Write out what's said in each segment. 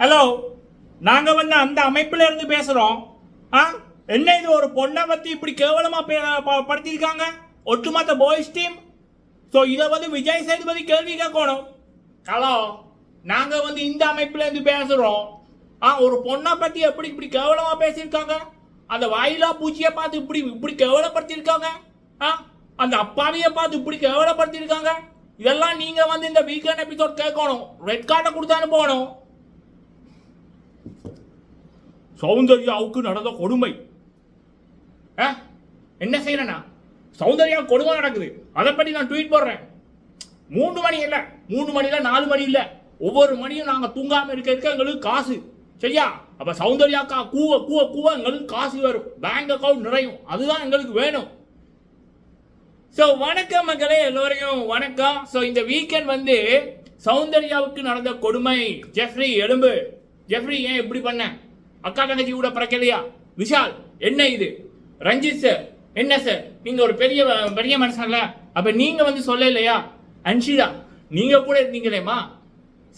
Hello நாங்க வந்து அந்த அமைப்புல இருந்து பேசுறோம். ஆ? என்ன இது ஒரு பொண்ணை பத்தி இப்படி கேவலமா படுத்திருக்காங்க? ஒட்டுமொத்த பாய்ஸ் டீம் ஸோ இதை வந்து விஜய் சேதுபதி கேள்வி கேட்கணும். ஹலோ நாங்க வந்து இந்த அமைப்புல இருந்து பேசுறோம். ஆ ஒரு பொண்ணை பத்தி எப்படி இப்படி கேவலமா பேசியிருக்காங்க? அந்த வாயிலா பூச்சியை பார்த்து இப்படி இப்படி கேவலப்படுத்தியிருக்காங்க? ஆ? அந்த அப்பாவியை பார்த்து இப்படி கேவலப்படுத்தியிருக்காங்க? இதெல்லாம் நீங்க வந்து இந்த வீக்கெண்ட் எபிசோட் கேட்கணும். ரெட் கார்டை கொடுத்து அனுப்பணும். சௌந்தர்யாவுக்கு நடந்த கொடுமை. ஆ? என்ன செய்யறேன்னா சௌந்தர்யா கொடுமை நடக்குது. அதை பற்றி நான் ட்வீட் போடுறேன். மூணு மணி இல்லை மூணு மணி இல்லை நாலு மணி இல்லை. ஒவ்வொரு மணியும் நாங்கள் தூங்காமல் இருக்க இருக்க எங்களுக்கு காசு. சரியா? அப்போ சௌந்தர்யாக்கா கூவ கூவ கூவ எங்களுக்கு காசு வரும். பேங்க் அக்கவுண்ட் நிறையும். அதுதான் எங்களுக்கு வேணும். ஸோ வணக்கம் மக்களே எல்லோரையும் வணக்கம். ஸோ இந்த வீக்கெண்ட் வந்து சௌந்தர்யாவுக்கு நடந்த கொடுமை. ஜெஃப்ரி எலும்பு. ஜெஃப்ரி ஏன் இப்படி பண்ண? அக்கா தங்கச்சி கூட பிறக்கலையா? விஷால் என்ன இது? ரஞ்சித் சார் என்ன சார் நீங்க ஒரு பெரிய பெரிய மனுஷன்ல அப்ப நீங்க வந்து சொல்ல இல்லையா அன்ஷிதா நீங்க கூட இருந்தீங்களேம்மா.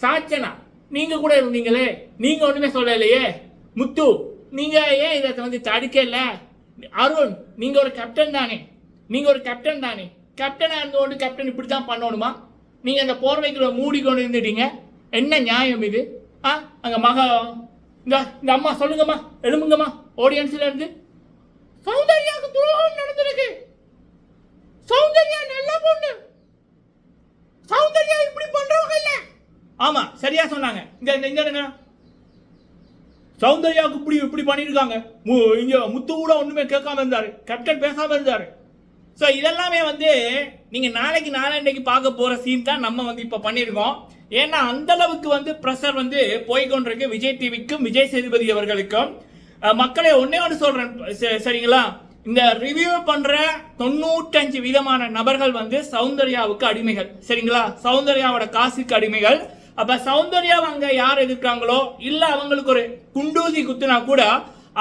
சாச்சனா நீங்க கூட இருந்தீங்களே. நீங்க ஒண்ணுமே சொல்லலையே. முத்து நீங்க ஏன் இதை வந்து தடுக்கல? அருண் நீங்க ஒரு கேப்டன் தானே. நீங்க ஒரு கேப்டன் தானே. கேப்டனா இருந்தோண்டு கேப்டன் இப்படி தான் பண்ணணுமா? நீங்க அந்த போர்வைக்குள்ள மூடி கொண்டு இருந்துட்டீங்க. என்ன நியாயம் இது? ஆ அங்க மகா இந்த இந்த அம்மா சொல்லுங்கம்மா எழும்புங்கம்மா ஆடியன்ஸ்ல இருந்து. சௌந்தர்யாவுக்கு துரோகம் நடந்திருக்கு. சௌந்தர்யா நல்ல பொண்ணு. சௌந்தர்யா இப்படி பண்றவங்க இல்ல. ஆமா சரியா சொன்னாங்க. இந்த இந்த இங்க இருங்க. சௌந்தர்யாவுக்கு இப்படி இப்படி பண்ணியிருக்காங்க. மு- இங்க முத்து கூட ஒண்ணுமே கேட்காம இருந்தாரு. கேப்டன் பேசாம இருந்தாரு. ஸோ இதெல்லாமே வந்து நீங்கள் நாளைக்கு நாளைக்கு பார்க்க போகிற சீன் தான் நம்ம வந்து இப்போ பண்ணியிருக்கோம். ஏன்னா அந்த அளவுக்கு வந்து ப்ரெஷர் வந்து போய்கொண்டிருக்கு விஜய் டிவிக்கும் விஜய் சேதுபதி அவர்களுக்கும். மக்களை ஒன்றே ஒன்னே ஒன்று சொல்கிறேன் சரிங்களா? இந்த ரிவ்யூ பண்ற தொண்ணூற்றஞ்சு விதமான நபர்கள் வந்து சௌந்தர்யாவுக்கு அடிமைகள். சரிங்களா? சௌந்தர்யாவோட காசுக்கு அடிமைகள். அப்ப சௌந்தர்யா அங்க யார் எதிர்க்கிறாங்களோ இல்ல அவங்களுக்கு ஒரு குண்டூசி குத்துனா கூட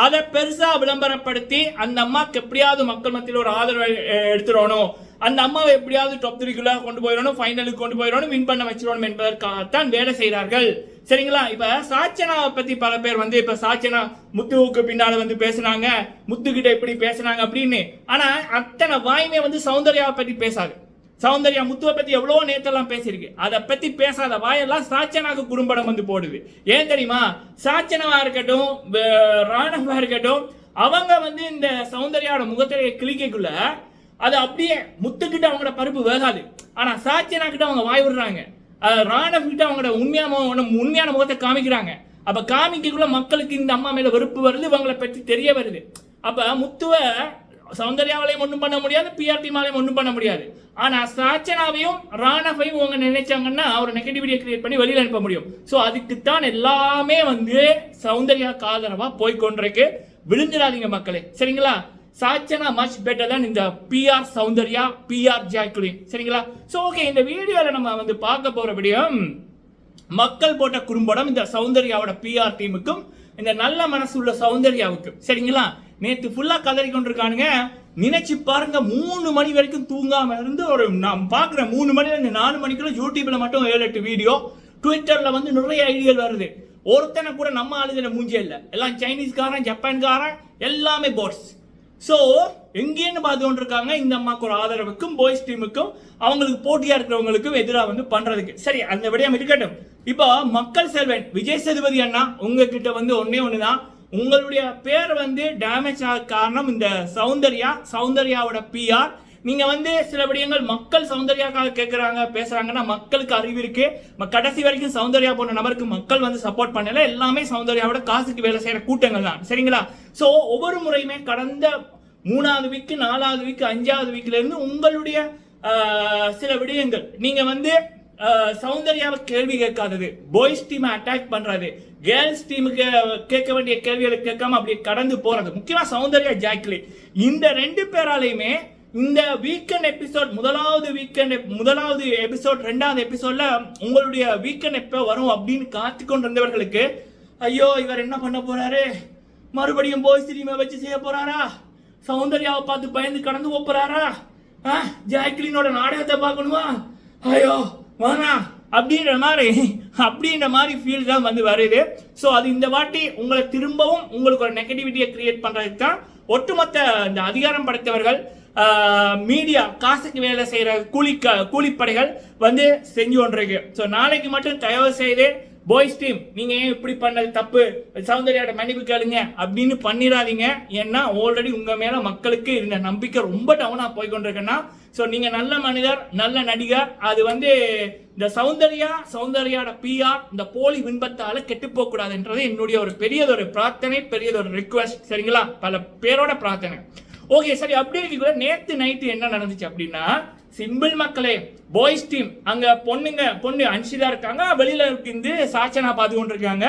அதை பெருசா விளம்பரப்படுத்தி அந்த அம்மாக்கு எப்படியாவது மக்கள் மத்தியில் ஒரு ஆதரவை எடுத்துடணும். அந்த அம்மாவை எப்படியாவது டாப் த்ரீக்குள்ள கொண்டு போயிடணும் ஃபைனலுக்கு கொண்டு போயிடணும் வின் பண்ண வச்சிடணும் என்பதற்காகத்தான் வேலை செய்கிறார்கள். சரிங்களா? இப்ப சாச்சனாவை பத்தி பல பேர் வந்து இப்ப சாச்சனா முத்துவுக்கு பின்னால வந்து பேசுனாங்க முத்து கிட்ட இப்படி பேசுனாங்க அப்படின்னு. ஆனா அத்தனை வாயுமே வந்து சௌந்தர்யாவை பத்தி பேசாது. சௌந்தர்யா முத்துவை பற்றி எவ்வளோ நேற்றெல்லாம் பேசியிருக்கு. அதை பற்றி பேசாத வாயெல்லாம் சாச்சனாக்கு குறும்படம் வந்து போடுது. ஏன் தெரியுமா? சாச்சனவா இருக்கட்டும் ராணவா இருக்கட்டும் அவங்க வந்து இந்த சௌந்தர்யாவோட முகத்திரையை கிளிக்கக்குள்ள அது அப்படியே முத்துக்கிட்ட அவங்களோட பருப்பு வேகாது. ஆனால் சாச்சனா கிட்ட அவங்க வாய் விடுறாங்க. அஹ் ராணவ் கிட்ட அவங்களோட உண்மையான உண்மையான முகத்தை காமிக்கிறாங்க. அப்போ காமிக்கக்குள்ள மக்களுக்கு இந்த அம்மா மேலே வெறுப்பு வருது இவங்களை பற்றி தெரிய வருது. அப்போ முத்துவை சௌந்தர்யாவாலையும் ஒன்றும் பண்ண முடியாது பிஆர்டி மாலையும் ஒன்றும் பண்ண முடியாது. ஆனால் சாச்சனாவையும் ராணவையும் அவங்க நினைச்சாங்கன்னா ஒரு நெகட்டிவிட்டியை கிரியேட் பண்ணி வெளியில் அனுப்ப முடியும். ஸோ அதுக்குத்தான் எல்லாமே வந்து சௌந்தர்யா ஆதரவா போய்கொண்டிருக்கு விழுந்துடாதீங்க மக்களே. சரிங்களா? சாச்சனா மச் பெட்டர் தான் இந்த பிஆர் சௌந்தர்யா பிஆர் ஜாக்குலின் சரிங்களா? ஸோ ஓகே இந்த வீடியோவில் நம்ம வந்து பார்க்க போகிற விடியம் மக்கள் போட்ட குறும்படம் இந்த சௌந்தர்யாவோட பிஆர் டீமுக்கும் இந்த நல்ல மனசு உள்ள சௌந்தர்யாவுக்கும். சரிங்களா? நேத்து ஃபுல்லா கதறி கொண்டிருக்கானுங்க. நினைச்சு பாருங்க மூணு மணி வரைக்கும் தூங்காம இருந்து ஒரு நான் பார்க்குற மூணு மணில இருந்து நாலு மணிக்குள்ள யூடியூப்ல மட்டும் ஏழு எட்டு வீடியோ ட்விட்டர்ல வந்து நிறைய ஐடியல் வருது. ஒருத்தனை கூட நம்ம ஆளுதல மூஞ்சே இல்லை. எல்லாம் சைனீஸ்காரன் ஜப்பான்காரன் எல்லாமே போட்ஸ் ஸோ எங்கேன்னு பார்த்து கொண்டிருக்காங்க இந்த அம்மாக்கு ஒரு ஆதரவுக்கும் பாய்ஸ் டீமுக்கும் அவங்களுக்கு போட்டியாக இருக்கிறவங்களுக்கும் எதிராக வந்து பண்ணுறதுக்கு சரி அந்த விடயம் இருக்கட்டும். இப்போ மக்கள் செல்வன் விஜய் சேதுபதி அண்ணா உங்ககிட்ட வந்து ஒன்னே தான் உங்களுடைய பேர் வந்து டேமேஜ் ஆக காரணம் இந்த சௌந்தர்யா சௌந்தர்யாவோட பிஆர் நீங்கள் வந்து சில விடயங்கள் மக்கள் சௌந்தர்யாக்காக கேட்குறாங்க பேசுகிறாங்கன்னா மக்களுக்கு அறிவு இருக்குது கடைசி வரைக்கும் சௌந்தர்யா போன்ற நபருக்கு மக்கள் வந்து சப்போர்ட் பண்ணல. எல்லாமே சௌந்தர்யாவோட காசுக்கு வேலை செய்கிற கூட்டங்கள் தான். சரிங்களா? ஸோ ஒவ்வொரு முறையுமே கடந்த மூணாவது வீக்கு நாலாவது வீக்கு அஞ்சாவது வீக்லேருந்து உங்களுடைய சில விடயங்கள். நீங்கள் வந்து சௌந்தர்யாவை கேள்வி கேட்காதது. பாய்ஸ் டீமை அட்டாக் பண்றது. கேர்ள்ஸ் டீமுக்கு கேட்க வேண்டிய கேள்விகளை கேட்காம அப்படியே கடந்து போறது. முக்கியமா சௌந்தர்யா ஜாக்லி இந்த ரெண்டு பேராலையுமே இந்த வீக்கெண்ட் எபிசோட் முதலாவது வீக்கெண்ட் முதலாவது எபிசோட் ரெண்டாவது எபிசோட்ல உங்களுடைய வீக்கெண்ட் எப்போ வரும் அப்படின்னு காத்து கொண்டிருந்தவர்களுக்கு ஐயோ இவர் என்ன பண்ண போறாரு? மறுபடியும் போய் சினிமா வச்சு செய்ய போறாரா? சௌந்தர்யாவை பார்த்து பயந்து கடந்து போறாரா ஜாக்லினோட நாடகத்தை பார்க்கணுமா? ஐயோ வேணா அப்படின்ற மாதிரி அப்படின்ற மாதிரி ஃபீல் தான் வந்து வருது. ஸோ அது இந்த வாட்டி உங்களை திரும்பவும் உங்களுக்கு ஒரு நெகட்டிவிட்டியை கிரியேட் பண்ணுறதுக்கு தான் ஒட்டுமொத்த இந்த அதிகாரம் படைத்தவர்கள் மீடியா காசுக்கு வேலை செய்கிற கூலி கூலிப்படைகள் வந்து செஞ்சு கொண்டிருக்கு. ஸோ நாளைக்கு மட்டும் தயவு செய்து பாய்ஸ் டீம் நீங்க ஏன் இப்படி பண்ணது தப்பு? சௌந்தர்யாட மன்னிப்பு கேளுங்க. அப்படின்னு பண்ணிடாதீங்க. ஏன்னா ஆல்ரெடி உங்க மேல மக்களுக்கு இருந்த நம்பிக்கை ரொம்ப டவுனா போய் கொண்டிருக்குன்னா ஸோ நீங்க நல்ல மனிதர் நல்ல நடிகர். அது வந்து இந்த சௌந்தர்யா சௌந்தர்யாட பிஆர் இந்த போலி பின்பத்தால கெட்டு போக கூடாதுன்றது என்னுடைய ஒரு பெரியதொரு பிரார்த்தனை பெரியதொரு ரிக்வெஸ்ட் சரிங்களா? பல பேரோட பிரார்த்தனை. ஓகே சரி அப்படியே கூட நேத்து நைட்டு என்ன நடந்துச்சு அப்படின்னா சிம்பிள் மக்களே பாய்ஸ் டீம் அங்கே பொண்ணுங்க பொண்ணு அன்ஷிதா இருக்காங்க. வெளியில் இருந்து சாச்சனா பார்த்து கொண்டு இருக்காங்க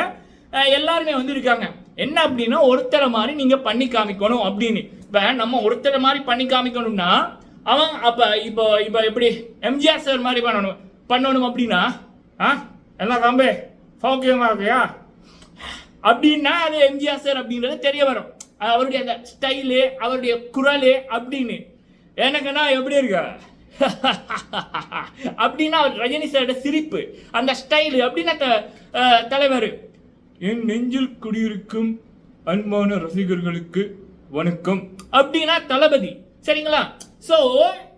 எல்லாருமே வந்து இருக்காங்க என்ன அப்படின்னா ஒருத்தரை மாதிரி நீங்கள் பண்ணி காமிக்கணும் அப்படின்னு. இப்போ நம்ம ஒருத்தரை மாதிரி பண்ணி காமிக்கணும்னா அவன் அப்போ இப்போ இப்போ எப்படி எம்ஜிஆர் சார் மாதிரி பண்ணணும். பண்ணணும் அப்படின்னா ஆ எல்லாம் காம்பே சௌக்கியமா இருக்கியா? அப்படின்னா அது எம்ஜிஆர் சார் அப்படின்றது தெரிய வரும். அவருடைய அந்த ஸ்டைலு அவருடைய குரலு அப்படின்னு. எனக்குன்னா எப்படி இருக்கா? அப்படின்னா அவர் ரஜினி சாரோட சிரிப்பு அந்த ஸ்டைலு அப்படின்னா த- தலைவர். என் நெஞ்சில் குடியிருக்கும் அன்பான ரசிகர்களுக்கு வணக்கம். அப்படின்னா தளபதி சரிங்களா? ஸோ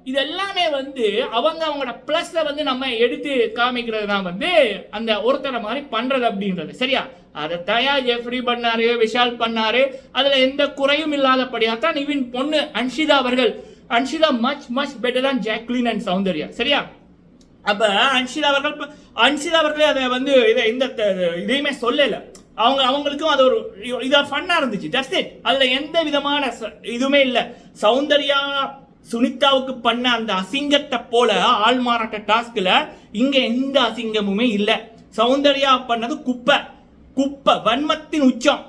இது எல்லாமே வந்து அவங்க அவங்களோட ப்ளஸ்ஸை வந்து நம்ம எடுத்து காமிக்கிறது தான் வந்து அந்த ஒருத்தரை மாதிரி பண்றது அப்படின்றது சரியா? அதை தயா ஜெஃப்ரி பண்ணாரு விஷால் பண்ணாரு. அதில் எந்த குறையும் இல்லாதபடியாக தான் நிவின் பொண்ணு அன்ஷிதா அவர்கள் அன்ஷிதா மச் மச் பெட்டர் தான் ஜாக்லின் அண்ட் சௌந்தர்யா சரியா? அப்ப அன்ஷிதா அவர்கள் அன்ஷிதா அவர்களே அதை வந்து இதை இந்த இதையுமே சொல்லல. அவங்க அவங்களுக்கும் அது ஒரு இதா ஃபன்னா இருந்துச்சு. தட்ஸ் இட் அதுல எந்த விதமான ச- இதுவுமே இல்ல. சௌந்தர்யா சுனிதாவுக்கு பண்ண அந்த அசிங்கத்தை போல ஆள் மாறாட்ட டாஸ்க்ல இங்க எந்த அசிங்கமுமே இல்ல. சௌந்தர்யா பண்ணது குப்பை. குப்பை வன்மத்தின் உச்சம்.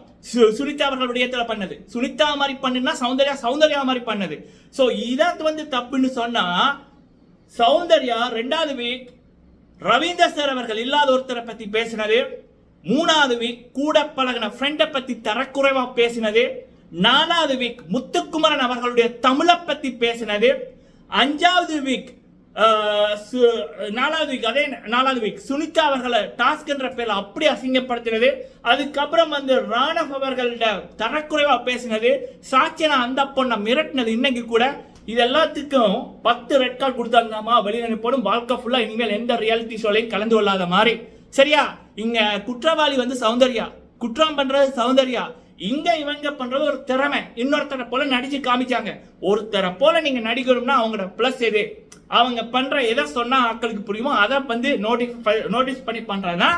சுனிதா அவர்களுடைய இடத்துல பண்ணது. சுனிதா மாதிரி பண்ணுனா சௌந்தர்யா சௌந்தர்யா மாதிரி பண்ணது. ஸோ இதை வந்து தப்புன்னு சொன்னா சௌந்தர்யா ரெண்டாவது வீக் ரவீந்தர் சார் அவர்கள் இல்லாத ஒருத்தரை பத்தி பேசினது மூணாவது வீக் கூட பழகின ஃப்ரெண்டை பத்தி தரக்குறைவா பேசினது நாலாவது வீக் முத்துக்குமரன் அவர்களுடைய தமிழை பத்தி பேசினது அஞ்சாவது வீக் நாலாவது வீக் அதே நாலாவது வீக் சுனிதா அவர்களை டாஸ்க் என்ற பேர்ல அப்படி அசிங்கப்படுத்தினது. அதுக்கப்புறம் வந்து ராணவ் அவர்கள்ட்ட தரக்குறைவா பேசினது. சாட்சியனா அந்த பொண்ணை மிரட்டினது இன்னைக்கு கூட. இது எல்லாத்துக்கும் பத்து ரெட் கார்டு கொடுத்தாங்கம்மா வெளிநடப்படும் வாழ்க்கை ஃபுல்லா இனிமேல் எந்த ரியாலிட்டி ஷோலையும் கலந்து கொள்ளாத மாதிரி. சரியா? இங்க குற்றவாளி வந்து சௌந்தர்யா. குற்றம் பண்றது சௌந்தர்யா. இங்க இவங்க பண்றது ஒரு திறமை. இன்னொருத்தரை போல நடிச்சு காமிச்சாங்க. ஒருத்தரை போல நீங்க நடிக்கணும்னா அவங்களோட பிளஸ் எது? அவங்க பண்ற எதை சொன்னா ஆட்களுக்கு புரியுமோ அதை வந்து நோட்டிஃபை நோட்டீஸ் பண்ணி பண்றதா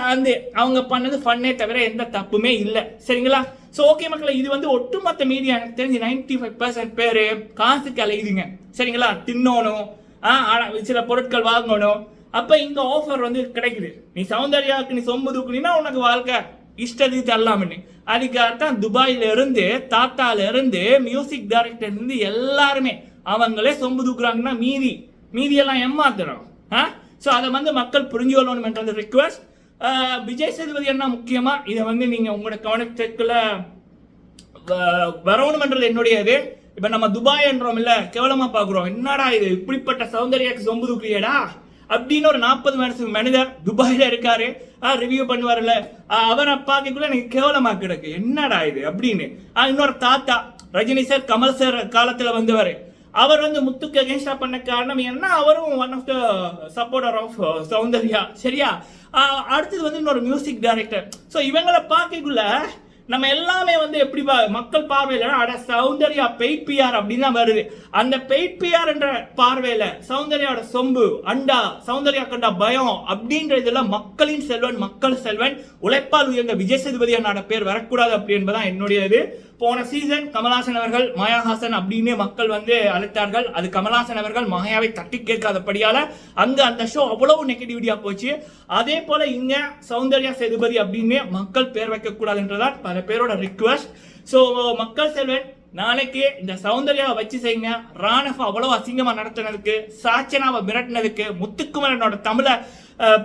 அந்த அவங்க பண்ணது ஃபன்னே தவிர எந்த தப்புமே இல்லை. சரிங்களா? ஸோ ஓகே மக்களை இது வந்து ஒட்டுமொத்த மீடியா எனக்கு தெரிஞ்சு நைன்டி ஃபைவ் பர்சன்ட் பேர் காசுக்கு அலையுதுங்க சரிங்களா? தின்னணும். ஆ, சில பொருட்கள் வாங்கணும். அப்போ இங்க ஆஃபர் வந்து கிடைக்குது. நீ சௌந்தர்யாவுக்கு நீ சொம்பு தூக்குனீன்னா உனக்கு வாழ்க்கை? இஷ்டத்துக்கு தரலாம்னு. அதுக்காகத்தான் துபாயில இருந்து தாத்தால இருந்து மியூசிக் டைரக்டர் இருந்து எல்லாருமே அவங்களே சொம்பு தூக்குறாங்கன்னா மீதி மீதியெல்லாம் ஏமாத்துறோம் ஆ? ஸோ அதை வந்து மக்கள் புரிஞ்சு கொள்ளணும்ன்றது ரிக்வஸ்ட் விஜய் சேதுபதி என்ன முக்கியமாக இதை வந்து நீங்கள் உங்களோட கவனத்துக்குள்ள வ- வரணும்ன்றது என்னுடையது இப்போ நம்ம துபாய் என்றோம் இல்லை கேவலமாக பார்க்குறோம். என்னடா இது? இப்படிப்பட்ட சௌந்தர்யாக்கு சொம்பு தூக்குறியடா? அப்படின்னு ஒரு நாற்பது வருஷம் மனிதர் துபாயில் இருக்காரு. ரிவ்யூ பண்ணுவார்ல அவரை பார்க்கக்குள்ள எனக்கு கேவலமா கிடக்கு. என்னடா இது? அப்படின்னு. இன்னொரு தாத்தா ரஜினி சார் கமல் சார் காலத்தில் வந்தவர். அவர் வந்து முத்துக்கு அகேன்ஸ்டா பண்ண காரணம் என்ன அவரும் one of the supporter of Soundarya. சரியா? அடுத்தது வந்து இன்னொரு மியூசிக் டைரக்டர் ஸோ இவங்களை பார்க்கக்குள்ள நம்ம எல்லாமே வந்து எப்படி மக்கள் பார்வையில அட சௌந்தர்யா பெய்ட் பிஆர் அப்படின்னு தான் வருது. அந்த பெய்ட் பிஆர் என்ற பார்வையில சௌந்தர்யாவோட சொம்பு அண்டா சௌந்தர்யா கண்டா பயம் அப்படின்ற இதெல்லாம் மக்களின் செல்வன் மக்கள் செல்வன் உழைப்பால் உயர்ந்த விஜய் சேதுபதி அண்ணாட பேர் வரக்கூடாது அப்படி என்பதுதான் என்னுடைய இது போன சீசன் கமலாசன் அவர்கள் மாயாஹாசன் அப்படின்னு மக்கள் வந்து அழைத்தார்கள். அது கமலாசன் அவர்கள் மாயாவை தட்டி கேட்காதபடியால அங்க அந்த ஷோ அவ்வளவு நெகட்டிவிட்டியா போச்சு. அதே போல இங்க சௌந்தர்யா சேதுபதி அப்படின்னு மக்கள் பேர் வைக்க கூடாதுன்றதான் பல பேரோட ரிக்வஸ்ட் ஸோ மக்கள் செல்வன் நாளைக்கு இந்த சௌந்தர்யாவை வச்சு செய்யுங்க. ராணஃப் அவ்வளவு அசிங்கமா நடத்தினதுக்கு சாச்சனாவை மிரட்டினதுக்கு முத்துக்குமரனோட தமிழை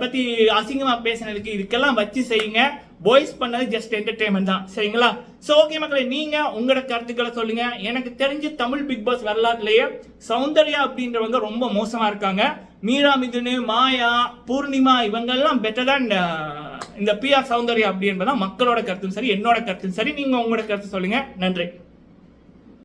பற்றி பத்தி அசிங்கமா பேசினதுக்கு இதுக்கெல்லாம் வச்சு செய்யுங்க. வாய்ஸ் பண்ணது ஜஸ்ட் என்டர்டைன்மெண்ட் தான். சரிங்களா? ஸோ ஓகே மக்களே நீங்க உங்களோட கருத்துக்களை சொல்லுங்க. எனக்கு தெரிஞ்சு தமிழ் பிக் பாஸ் வரலாற்றுலயே சௌந்தர்யா அப்படின்றவங்க ரொம்ப மோசமா இருக்காங்க. மீரா மிதுனு மாயா பூர்ணிமா இவங்கெல்லாம் பெட்டர் தான் இந்த பிஆர் சௌந்தர்யா அப்படின்றதான் மக்களோட கருத்தும் சரி என்னோட கருத்தும் சரி. நீங்க உங்களோட கருத்து சொல்லுங்க. நன்றி.